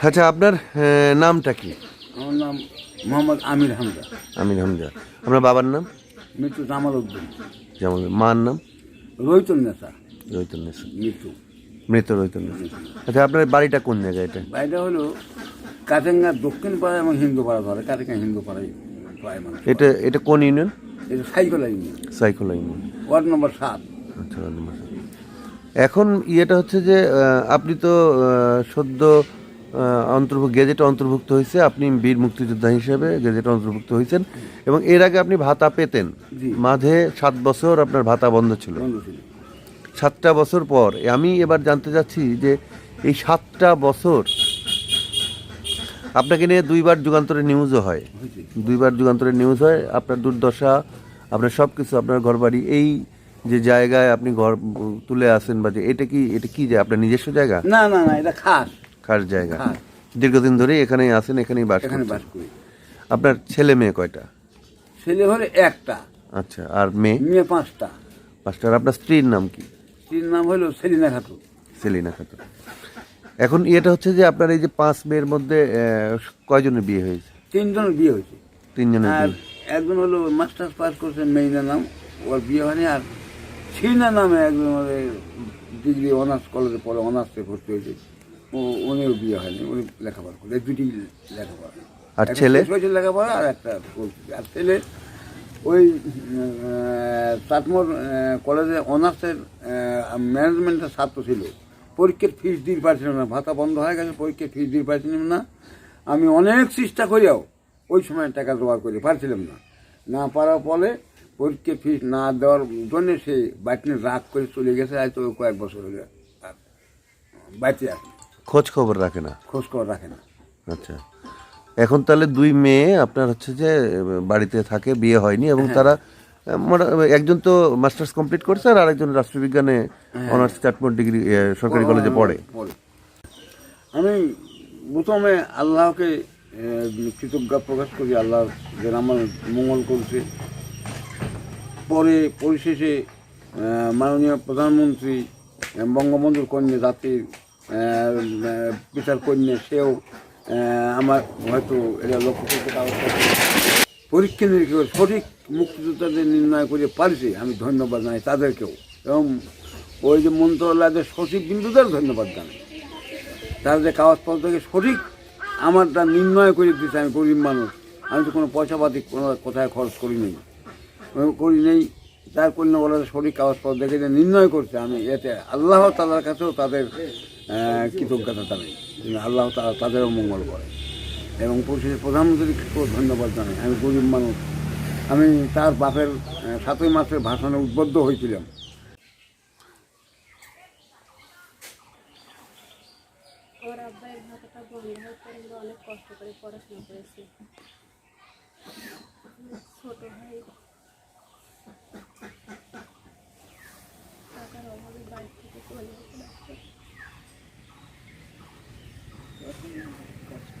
আচ্ছা আপনার আহ, নামটা কি? আমার নাম মোহাম্মদ আমির হামদা আমির হামজা। আপনার বাবার নাম? মৃত্যু জামাল উদ্দিন। যেমন মার নাম? রৈতন নেতা। রৈতন নেসা মৃত্যু মৃত রৈতন নেসা আচ্ছা আপনার বাড়িটা কোন জায়গায় এটা? বাইরে হলো কাটেঙ্গা দক্ষিণ পাড়া এবং হিন্দু পাড়া ধরে কাটেঙ্গা হিন্দু পাড়ায় প্রায় মানুষ এটা এটা কোন ইউনিয়ন? এটা সাইকেল ইউনিয়ন। সাইকোলা ইউনিয়ন। ওয়ার্ড নম্বর সাত। আচ্ছা। এখন ইয়েটা হচ্ছে যে আহ, আপনি তো আহ, সদ্য অন্তর্ভুক্ত গেজেটে অন্তর্ভুক্ত হয়েছে। আপনি বীর মুক্তিযোদ্ধা হিসেবে গেজেটে অন্তর্ভুক্ত হয়েছেন এবং এর আগে আপনি ভাতা পেতেন। মাঝে সাত বছর আপনার ভাতা বন্ধ ছিল। সাতটা বছর পর আমি এবার জানতে চাচ্ছি যে এই সাতটা বছর আপনাকে নিয়ে দুইবার যুগান্তরের নিউজও হয়। দুইবার যুগান্তরের নিউজ হয়। আপনার দুর্দশা আপনার সব কিছু আপনার ঘরবাড়ি এই যে জায়গায় আপনি ঘর তুলে আসেন বা যে এটা কি এটা কি যে আপনার নিজস্ব জায়গা? না না না এটা খাস। খাস জায়গা। খাস দীর্ঘদিন ধরে এখানেই আসেন এখানেই বাস এখানে বাস করি। আপনার ছেলে মেয়ে কয়টা? ছেলে হলে একটা। আচ্ছা আর মেয়ে? মেয়ে পাঁচটা। পাঁচটা। আর আপনার স্ত্রীর নাম কি? স্ত্রীর নাম হলো সেলিনা খাতুন। সেলিনা খাতুন। এখন এটা হচ্ছে যে আপনার এই যে পাঁচ মেয়ের মধ্যে কয়জনের বিয়ে হয়েছে? তিনজনের বিয়ে হয়েছে। তিনজনের আর একজন হলো মাস্টার্স পাস করছেন মেইনা নাম। ওর বিয়ে হয়নি। আর ছিনা নামে একজন ডিগ্রি অনার্স কলেজে পড়ে অনার্সে ভর্তি হয়েছে। উনিও বিয়ে হয়নি উনি লেখাপড়া করে দুটি লেখাপড়া আর ছেলে? শেষ লেখাপড়া আর একটা আর ছেলে ওই তাতমোর কলেজে অনার্সের ম্যানেজমেন্টের ছাত্র ছিল। পরীক্ষার ফিস দিতে পারছিলাম না ভাতা বন্ধ হয়ে গেছে পরীক্ষার ফিস দিতে পারছিলাম না। আমি অনেক চেষ্টা করিও ওই সময় টাকা জোগাড় করে পারছিলাম না। না পারার ফলে পরীক্ষার ফিস না দেওয়ার জন্য সে বাড়িতে রাগ করে চলে গেছে হয়তো কয়েক বছর হলে আর বাড়িতে আসে খোঁজ খবর রাখে না? খোঁজ খবর রাখে না। আচ্ছা। এখন তাহলে দুই মেয়ে আপনার হচ্ছে যে বাড়িতে থাকে বিয়ে হয়নি এবং হ্যাঁ। তারা একজন তো মাস্টার্স কমপ্লিট করছে আর আরেকজন রাষ্ট্রবিজ্ঞানে অনার্স চাটমোট ডিগ্রি সরকারি কলেজে পড়ে। আমি প্রথমে আল্লাহকে কৃতজ্ঞ প্রকাশ করি আল্লাহ যে আমার মঙ্গল করছে। পরে পরিশেষে মাননীয় প্রধানমন্ত্রী বঙ্গবন্ধুর কন্যা জাতির পিতার কন্যা সেও আমার হয়তো এটা লক্ষ্য করতে পরীক্ষা নিরীক্ষা সঠিক মুক্তিযোদ্ধাদের নির্ণয় করে পারছে, আমি ধন্যবাদ জানাই তাদেরকেও। এবং ওই যে মন্ত্রণালয়ের সচিব বিন্দুদের ধন্যবাদ জানাই। তারা যে কাগজপত্রকে সঠিক আমারটা নির্ণয় করে দিতে আমি গরিব মানুষ। আমি তো কোনো পয়সাপাতি কোনো কোথায় খরচ করি নেই। করি নেই তার কন্যা বলে সঠিক কাগজপত্র দেখে যে নির্ণয় করছে। আমি এতে আল্লাহ তালার কাছেও তাদের কৃতজ্ঞতা যে আল্লাহ তাদেরও মঙ্গল করে। এবং প্রধানমন্ত্রীকেও ধন্যবাদ জানাই আমি গরিব মানুষ। আমি তার বাপের সাতই মাসের ভাষণে উদ্বুদ্ধ হয়েছিলাম। ছোট ভাই টাকার অভাবে বাড়ি থেকে চলে যেতে লাগছে প্রথমে অনেক কষ্ট।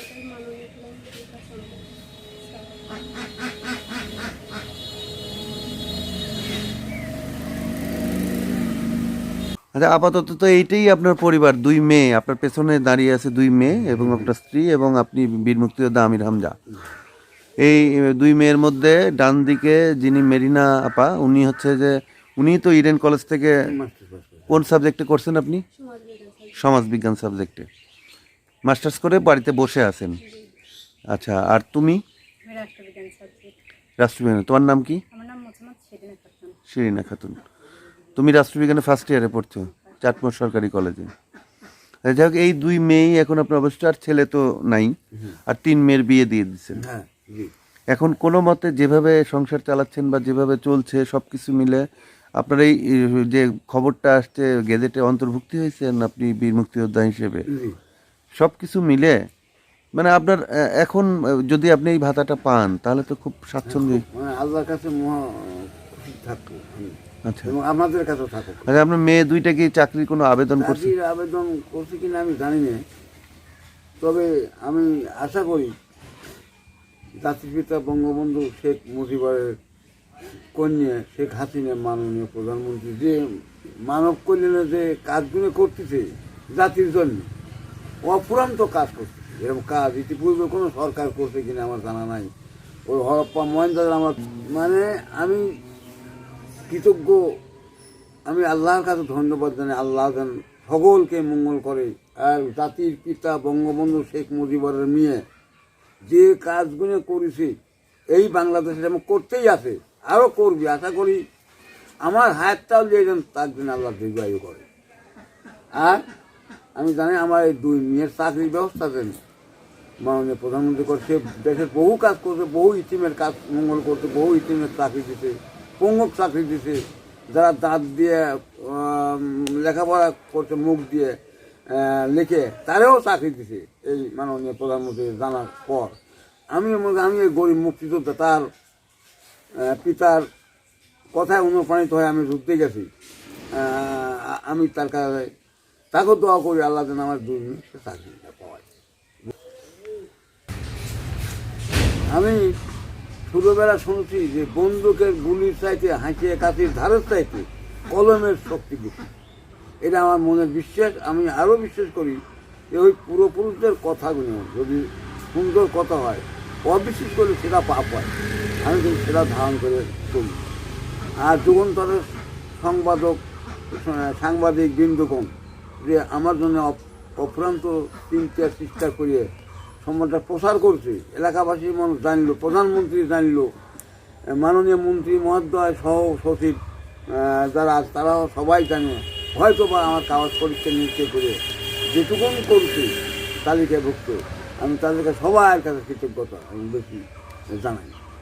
এটাই মাননীয় আচ্ছা আপাতত তো এইটাই আপনার পরিবার দুই মেয়ে। আপনার পেছনে দাঁড়িয়ে আছে দুই মেয়ে এবং আপনার স্ত্রী এবং আপনি বীর মুক্তিযোদ্ধা আমির হামজা। এই দুই মেয়ের মধ্যে ডান দিকে যিনি মেরিনা আপা উনি হচ্ছে যে উনি তো ইডেন কলেজ থেকে। কোন সাবজেক্টে করছেন আপনি? সমাজ বিজ্ঞান সমাজবিজ্ঞান সাবজেক্টে। মাস্টার্স করে বাড়িতে বসে আছেন? আচ্ছা আর তুমি? রাষ্ট্রবিজ্ঞান। তোমার নাম কি? আমার নাম মোহাম্মদ শেরিনা খাতুন। শিরিনা খাতুন। তুমি রাষ্ট্রবিজ্ঞানে ফার্স্ট ইয়ারে পড়ছো চাটমোর সরকারি কলেজে। যাই হোক এই দুই মেয়েই এখন আপনার অবস্থা আর ছেলে তো নাই আর তিন মেয়ের বিয়ে দিয়ে দিচ্ছেন হ্যাঁ এখন কোনো মতে যেভাবে সংসার চালাচ্ছেন বা যেভাবে চলছে সব কিছু মিলে আপনার এই যে খবরটা আসছে গেজেটে অন্তর্ভুক্তি হয়েছেন আপনি বীর মুক্তিযোদ্ধা হিসেবে? জি। সব কিছু মিলে মানে আপনার এখন যদি আপনি এই ভাতাটা পান তাহলে তো খুব স্বাচ্ছন্দ্য মানে আল্লাহর কাছে আচ্ছা। থাকুক। আচ্ছা আপনার মেয়ে দুইটা কি চাকরির কোনো আবেদন করছে? আবেদন করছে কিনা আমি জানি না। তবে আমি আশা করি জাতির পিতা বঙ্গবন্ধু শেখ মুজিবের কন্যা শেখ হাসিনা মাননীয় প্রধানমন্ত্রী যে মানব কল্যাণে যে কাজগুলো করতেছে জাতির জন্য অফুরান্ত কাজ করতেছে এরকম কাজ ইতিপূর্বে কোনো সরকার করছে কিনা আমার জানা নাই। ওই হরপ্পা মহেন্দ্র আমার মানে আমি কৃতজ্ঞ। আমি আল্লাহর কাছে ধন্যবাদ জানাই। আল্লাহ যেন সকলকে মঙ্গল করে। আর জাতির পিতা বঙ্গবন্ধু শেখ মুজিবুর মেয়ে যে কাজগুলো করেছে, এই বাংলাদেশে যেমন করতেই আছে আরও করবি। আশা করি আমার হায়াতটাও যে যেন তার জন্য আল্লাহ দীর্ঘায়ু করে। আর আমি জানি আমার এই দুই মেয়ের চাকরির ব্যবস্থা দেন। মাননীয় প্রধানমন্ত্রী করে সে দেশের বহু কাজ করছে, বহু ইতিমের কাজ মঙ্গল করছে, বহু ইতিমের চাকরি দিছে পঙ্গক চাকরি দিছে, যারা দাঁত দিয়ে লেখাপড়া করছে, মুখ দিয়ে লিখে, তারাও চাকরি দিছে, এই মাননীয় প্রধানমন্ত্রী জানার পর। আমি আমি এই গরিব মুক্তিযোদ্ধা, তার পিতার কথায় অনুপ্রাণিত হয়ে আমি যুদ্ধে গেছি। আমি তার কাছে তাকেও দোয়া করি, আল্লাহ যেন আমার মিনিটে চাকরিটা পাওয়ায় আমি ছোটবেলা শুনছি যে বন্দুকের গুলির চাইতে হাঁচিয়ে কাঁচির ধারের চাইতে কলমের শক্তি বেশি। এটা আমার মনে বিশ্বাস, আমি আরও বিশ্বাস করি যে ওই পূর্বপুরুষদের কথাগুলো যদি সুন্দর কথা হয়, অবিশ্বাস করলে সেটা পাপ হয়। আমি কিন্তু সেটা ধারণ করে চলি। আর যুগান্তরের সংবাদক, সাংবাদিক বৃন্দগণ যে আমার জন্য অপ- অপ্রান্ত চিন্তা চেষ্টা করিয়ে সংবাদটা প্রচার করছে। এলাকাবাসী মানুষ জানলো, প্রধানমন্ত্রী জানলো মাননীয় মন্ত্রী মহোদয় সহ সচিব যারা তারাও সবাই জানে হয়তো বা আমার কাগজ পরীক্ষা নিরীক্ষা করে যেটুকুন করছে তালিকাভুক্ত। আমি তাদেরকে সবার কাছে কৃতজ্ঞতা আমি বেশি জানাই।